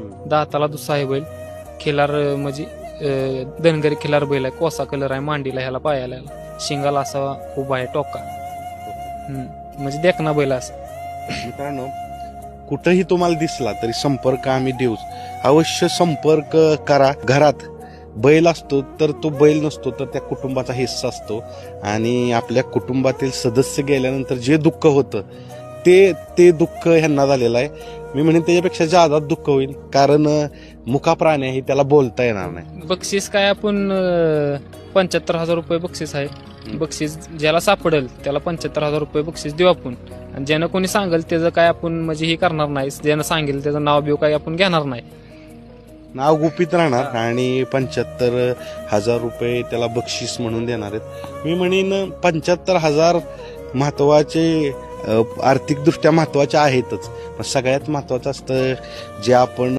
दाताला दुसरा आहे बैल खिलार म्हणजे धनगरी खिलार बैल आहे. कोसा कलर आहे मांडीला ह्याला पायाला ह्याला. शिंगाला असा उभा आहे टोका. हम्म. म्हणजे देखना बैल असा. मित्रांनो कुठंही तुम्हाला दिसला तरी संपर्क आम्ही देऊच अवश्य संपर्क करा. घरात बैल असतो तर तो बैल नसतो तर त्या कुटुंबाचा हिस्सा असतो. आणि आपल्या कुटुंबातील सदस्य गेल्यानंतर जे दुःख होतं ते ते दुःख ह्यांना झालेलं आहे. मी म्हणेन त्याच्यापेक्षा जादा दुःख होईल. कारण मुका प्राणी आहे त्याला बोलता येणार नाही. बक्षीस काय आपण पंच्याहत्तर हजार रुपये बक्षीस आहे. बक्षीस ज्याला सापडेल त्याला पंच्याहत्तर हजार रुपये बक्षीस देऊ आपण. आणि ज्यानं कोणी सांगेल त्याचं काय आपण म्हणजे हे करणार नाही. ज्यानं सांगेल त्याचं नाव बिव काय आपण घेणार नाही. नाव गुपित राहणार आणि पंच्याहत्तर हजार रुपये त्याला बक्षीस म्हणून देणार आहेत. मी म्हणेन पंच्याहत्तर हजार महत्त्वाचे आर्थिकदृष्ट्या महत्त्वाच्या आहेतच. पण सगळ्यात महत्वाचं असतं जे आपण